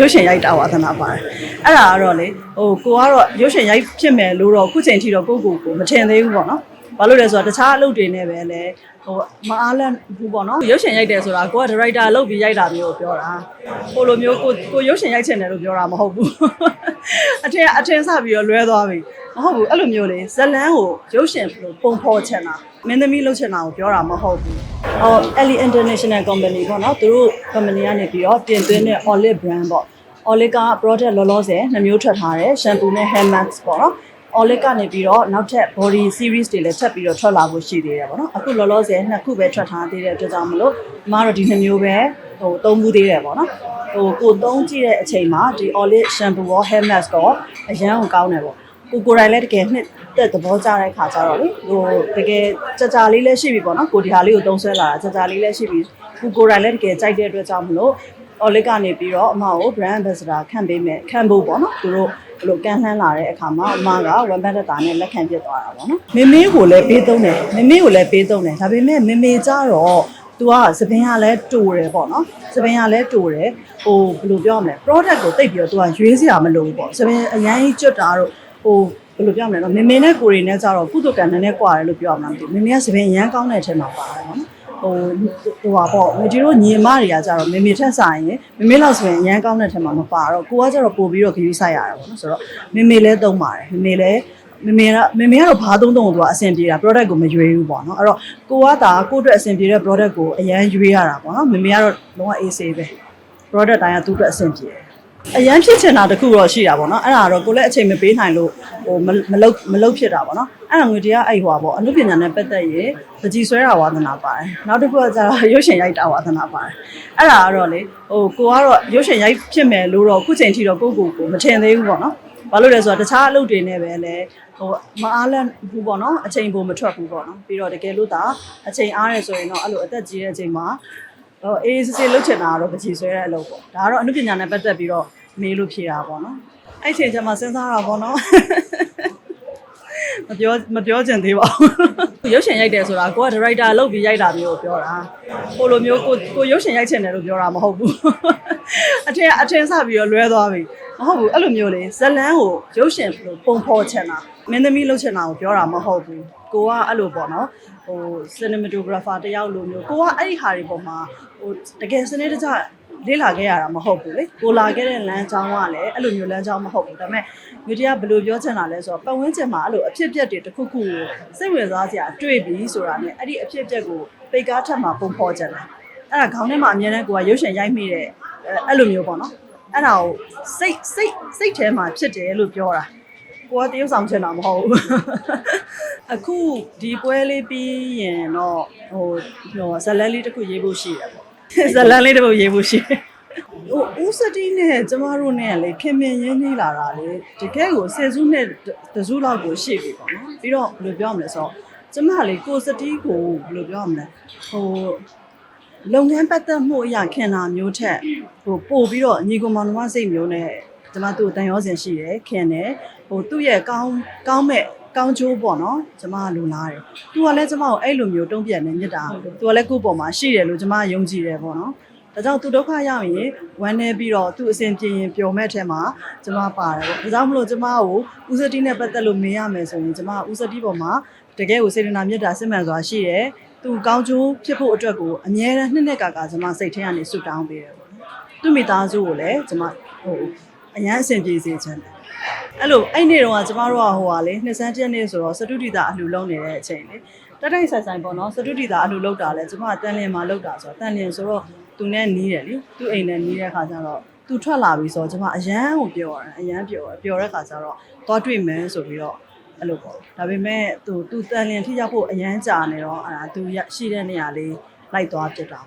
ရုပ်ရှင်ရိုက်တာဝါသနာပါတယ်အဲ့ဒါကတော့လေဟိုကိုကတော့ရုပ်ရှင်ရိုက်ဖြစ်မယ်လို့တော့ခုချိန်ထိတော့ကိုကိုကိုမထင်သေးဘူးပေါ့နော် ဘာလို့လဲဆိုတော့တခြားအလုပ်တွေနဲ့ပဲလေဟိုမအားလန့်ဘူးပေါ့နော်ရုပ်ရှင်ရိုက်တယ်ဆိုတာကိုကဒါရိုက်တာလုပ်ပြီးရိုက်တာမျိုးကိုပြောတာကိုလိုမျိုးကိုကိုရုပ်ရှင်ရိုက်ချင်တယ်လို့ပြောတာမဟုတ်ဘူးအထင်အထင်စပြီးတော့လွဲသွားပြီမဟုတ်ဘူးအဲ့လိုမျိုးလေဇလန်းကိုရုပ်ရှင်လို့ပုံဖော်ချင်တာမင်းသမီးလုပ်ချင်တာကိုပြောတာမဟုတ်ဘူးဟော Ellie International Company ပေါ့နော်သူတို့ company ကနေပြီးတော့တင်သွင်းတဲ့ Olive brand ပေါ့ Olive က product လောလောဆယ်နှမျိုးထွက်ထားတယ် shampoo နဲ့ hair mask ပေါ့နော် Olive ကနေပြီးတော့နောက်ထပ် body series တွေလည်းထပ်ပြီးတော့ထွက်လာဖို့ရှိသေးတယ်ပေါ့နော်အခုလောလောဆယ်နှစ်ခုပဲထွက်ထားသေးတဲ့အတွက်ကြောင့်မလို့အမကတော့ဒီနှစ်မျိုးပဲဟိုသုံးမှုသေးတယ်ပေါ့နော်ဟိုကိုသုံးကြည့်တဲ့အချိန်မှာဒီ Olive shampoo ရော hair mask ရောအရန်ကိုကောင်းတယ်ပေါ့ကိုကိုယ်တိုင်လည်းတကယ်နှစ်သက်သဘောကျတဲ့ခါကျတော့လေဟိုတကယ်ကြကြလေးလည်းရှိပြီပေါ့နော်ကိုဒီဟာလေးကိုသုံးဆွဲလာတာကြကြလေးလည်းရှိပြီကိုကိုယ်တိုင်လည်းတကယ်ကြိုက်တဲ့အတွက်ကြောင့်မလို့ Olive ကနေပြီးတော့အမကို brand ambassador ခန့်ပေးမယ်ခန့်ဖို့ပေါ့နော်သူတို့ ဘယ်လိုကန်လှမ်းလာတဲ့အခါမှာအမကဝန်ဘတ်တက်တာနဲ့လက်ခံပြစ်သွားတာပေါ့နော်မမေကိုလည်းပေးသုံးတယ်မမေကိုလည်းပေးသုံးတယ်ဒါပေမဲ့မမေကြတော့ तू ကသပင်ကလည်းတူတယ်ပေါ့နော်သပင်ကလည်းတူတယ်ဟိုဘယ်လိုပြောမလဲ product ကိုတိတ်ပြီးတော့ तू ကရွေးစရာမလိုဘူးပေါ့သပင်အရင်ကြီးကျွတ်တာတော့ဟိုဘယ်လိုပြောမလဲနော်မမေနဲ့ကိုရီနဲ့ကြတော့ကုသကန်နည်းနည်းကွာတယ်လို့ပြောရမှာမသိဘူးမမေကသပင်အရန်ကောင်းတဲ့အထက်မှာပါတယ်ပေါ့နော် ဟိုဟိုပါပေါ့မဒီတို့ညီမတွေကကြတော့မေမေထက်ဆိုင်ရင်မေမေလောက်ဆိုရင်အရန်ကောင်းတဲ့ထက်မှာမပါတော့ကိုကကြတော့ပို့ပြီးတော့ခရီးဆိုင်ရတာပေါ့နော်ဆိုတော့မေမေလည်းသုံးပါတယ်မေမေလည်းမေမေကမေမေကတော့ဘာသုံးသုံးကိုသူကအဆင်ပြေတာ product ကိုမရွေးဘူးပေါ့နော်အဲ့တော့ကိုကသာကိုယ့်အတွက်အဆင်ပြေတဲ့ product ကိုအရန်ရွေးရတာပေါ့နော်မေမေကတော့လုံးဝ AC ပဲ product တိုင်းကသူ့အတွက်အဆင်ပြေတယ် အရန်ဖြစ်ချင်တာတခုတော့ရှိတာပေါ့နော်အဲ့ဒါတော့ကိုလည်းအချိန်မပေးနိုင်လို့ဟိုမမလုတ်မလုတ်ဖြစ်တာပေါ့နော်အဲ့ဒါငွေတရားအဲ့ဟွာပေါ့အမှုပညာနဲ့ပတ်သက်ရင်ပကြီးဆွဲတာဝါသနာပါတယ်နောက်တစ်ခုကကျတော့ရုပ်ရှင်ရိုက်တာဝါသနာပါတယ်အဲ့ဒါကတော့လေဟိုကိုကတော့ရုပ်ရှင်ရိုက်ဖြစ်မယ်လို့တော့ခုချိန်ထိတော့ကိုကိုကိုမထင်သေးဘူးပေါ့နော်ဘာလို့လဲဆိုတော့တခြားအလုပ်တွေနဲ့ပဲလေဟိုမအားလန့်ဘူးပေါ့နော်အချိန်ပုံမထွက်ဘူးပေါ့နော်ပြီးတော့တကယ်လို့ဒါအချိန်အားရဆိုရင်တော့အဲ့လိုအသက်ကြီးတဲ့အချိန်မှာ ဟိုအေးစစ်စစ်လုတ်ချင်တာကတော့ပချီဆွဲတဲ့အလုပ်ပေါ့ဒါကတော့အမှုပညာနဲ့ပတ်သက်ပြီးတော့မေးလို့ဖြေတာပေါ့နော်အဲ့ချိန်ကျမှစဉ်းစားတာပေါ့နော်မပြောမပြောချင်သေးပါဘူးရုပ်ရှင်ရိုက်တယ်ဆိုတာကိုကဒါရိုက်တာလုပ်ပြီးရိုက်တာမျိုးကိုပြောတာဟိုလိုမျိုးကိုကိုရုပ်ရှင်ရိုက်ချင်တယ်လို့ပြောတာမဟုတ်ဘူးအထင်အထင်စပြီးတော့လွဲသွားပြီမဟုတ်ဘူးအဲ့လိုမျိုးလေဇလန်းကိုရုပ်ရှင်လို့ပုံဖော်ချင်တာမင်းသမီးလုပ်ချင်တာကိုပြောတာမဟုတ်ဘူး ကိုကအဲ့လိုပေါ့နော်ဟို cinematographer တယောက်လိုမျိုးကိုကအဲ့ဒီဟာတွေပေါ်မှာဟိုတကယ်စနစ်တကျလေ့လာခဲ့ရတာမဟုတ်ဘူးလေကိုလာခဲ့တဲ့လမ်းကြောင်းကလည်းအဲ့လိုမျိုးလမ်းကြောင်းမဟုတ်ဘူးဒါပေမဲ့မြူတရားဘယ်လိုပြောချင်တာလဲဆိုတော့ပတ်ဝန်းကျင်မှာအဲ့လိုအဖြစ်အပျက်တွေတစ်ခုခုကိုစိတ်ဝင်စားစရာတွေ့ပြီဆိုတာ ਨੇ အဲ့ဒီအဖြစ်အပျက်ကိုပိတ်ကားထက်မှာပုံဖော်ချင်တယ်အဲ့ဒါခေါင်းထဲမှာအမြဲတမ်းကိုကရုပ်ရှင်ရိုက်မိတဲ့အဲ့လိုမျိုးပေါ့နော်အဲ့ဒါကိုစိတ်စိတ်စိတ်ထဲမှာဖြစ်တယ်လို့ပြောတာကိုကတရုပ်ဆောင်ချင်တာမဟုတ်ဘူး အခုဒီပွဲလေးပြီးရင်တော့ဟိုဟိုဇလန်လေးတစ်ခုရေးဖို့ရှိတယ်ပေါ့ဇလန်လေးတစ်ခုရေးဖို့ရှိတယ်ဟိုဦးစတီနဲ့ကျမတို့နဲ့လေခင်မင်ရင်းနှီးလာတာလေတကယ်ကိုဆယ်စုနှစ်တစုလောက်ကိုရှိပြီပေါ့နော်ပြီးတော့ဘယ်လိုပြောမလဲဆိုတော့ကျမလေကိုစတီကိုဘယ်လိုပြောမလဲဟိုလုပ်ငန်းပတ်သက်မှုအရာခင်တာမျိုးထက်ဟိုပို့ပြီးတော့ညီကောင်မောင်နှမစိတ်မျိုးနဲ့ကျမတို့တန်ရောစင်ရှိတယ်ခင်တယ်ဟိုသူ့ရဲ့ကောင်းကောင်းမဲ့ ကောင်းချိုးပေါ့နော်ကျမကလူလားတယ်။ तू ကလည်းကျမကိုအဲ့လိုမျိုးတုံ့ပြန်နေမြစ်တာ။ तू ကလည်းကိုယ့်ပေါ်မှာရှိတယ်လို့ကျမယုံကြည်တယ်ပေါ့နော်။ဒါကြောင့်သူဒုက္ခရောက်ရင်ဝမ်းနေပြီးတော့သူ့အစဉ်ပြေရင်ပျော်မဲ့ထဲမှာကျမပါတယ်ပေါ့။ဒါကြောင့်မလို့ကျမကိုဦးစတီနဲ့ပတ်သက်လို့မေးရမယ်ဆိုရင်ကျမဦးစတီပေါ်မှာတကယ်ကိုစေတနာမြတ်တာစစ်မှန်စွာရှိတယ်။သူကောင်းချိုးဖြစ်ဖို့အတွက်ကိုအမြဲတမ်းနှစ်နှစ်ကာကာကျမစိတ်ထဲကနေဆွတောင်းပေးတယ်ပေါ့နော်။သူ့မိသားစုကိုလည်းကျမဟိုအရန်အဆင်ပြေစေချင်တယ်။ အဲ့လိုအဲ့နေ့တော့ကျမတို့ကဟိုဟာလေနှစ်စန်းတစ်နေ့ဆိုတော့စတုဒီတာအလှူလုံးနေတဲ့အချိန်လေတက်တိုက်ဆိုင်ဆိုင်ပေါ့နော်စတုဒီတာအလှူလုံးတာလဲကျမကတန်လျင်မှာလုံးတာဆိုတော့တန်လျင်ဆိုတော့သူနဲ့နီးတယ်လေသူ့အိမ်နဲ့နီးတဲ့ခါကျတော့သူထွက်လာပြီဆိုတော့ကျမအရန်ကိုပြောရတယ်အရန်ပြောတယ်ပြောတဲ့ခါကျတော့သွားတွေ့မယ်ဆိုပြီးတော့အဲ့လိုပေါ့ဒါပေမဲ့သူသူတန်လျင်ထိရောက်ဖို့အရန်ကြာနေတော့အဲ့ဒါသူရှိတဲ့နေရာလေးလိုက်သွားပြစ်တာ